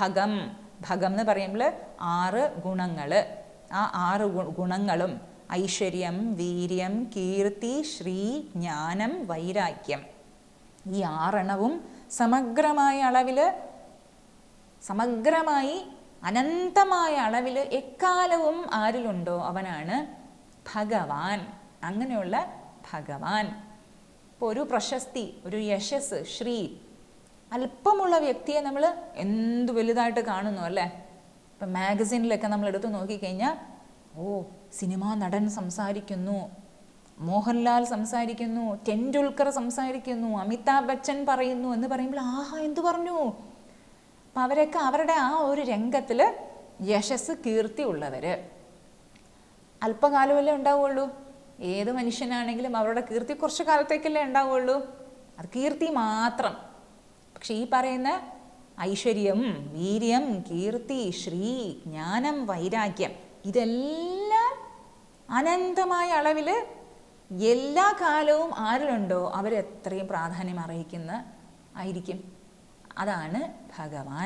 ഭഗം ഭഗം എന്ന് പറയുമ്പോൾ ആറ് ഗുണങ്ങൾ ആ ആറ് ഗുണങ്ങളും ഐശ്വര്യം വീര്യം കീർത്തി ശ്രീ ജ്ഞാനം വൈരാഗ്യം. ഈ ആറെണ്ണവും സമഗ്രമായ അളവിൽ സമഗ്രമായി അനന്തമായ അളവിൽ എക്കാലവും ആരിലുണ്ടോ അവനാണ് ഭഗവാൻ. അങ്ങനെയുള്ള ഭഗവാൻ. ഇപ്പോൾ ഒരു പ്രശസ്തി ഒരു യശസ് ശ്രീ അല്പമുള്ള വ്യക്തിയെ നമ്മൾ എന്ത് വലുതായിട്ട് കാണുന്നു അല്ലേ? ഇപ്പം മാഗസിനിലൊക്കെ നമ്മൾ എടുത്തു നോക്കിക്കഴിഞ്ഞാൽ ഓ സിനിമാ നടൻ സംസാരിക്കുന്നു മോഹൻലാൽ സംസാരിക്കുന്നു ടെൻഡുൽക്കർ സംസാരിക്കുന്നു അമിതാഭ് ബച്ചൻ പറയുന്നു എന്ന് പറയുമ്പോൾ ആഹാ എന്തു പറഞ്ഞു? അപ്പം അവരൊക്കെ അവരുടെ ആ ഒരു രംഗത്തിൽ യശസ് കീർത്തി ഉള്ളവർ അല്പകാലമല്ലേ ഉണ്ടാവുള്ളൂ. ഏത് മനുഷ്യനാണെങ്കിലും അവരുടെ കീർത്തി കുറച്ച് കാലത്തേക്കല്ലേ ഉണ്ടാവുള്ളൂ. അത് കീർത്തി മാത്രം. പക്ഷെ ഈ പറയുന്ന ഐശ്വര്യം വീര്യം കീർത്തി ശ്രീ ജ്ഞാനം വൈരാഗ്യം ഇതെല്ലാം അനന്തമായ അളവിൽ എല്ലാ കാലവും ആരിലുണ്ടോ അവരെത്രയും പ്രാധാന്യം അർഹിക്കുന്ന ആയിരിക്കും. അതാണ് ഭഗവാൻ.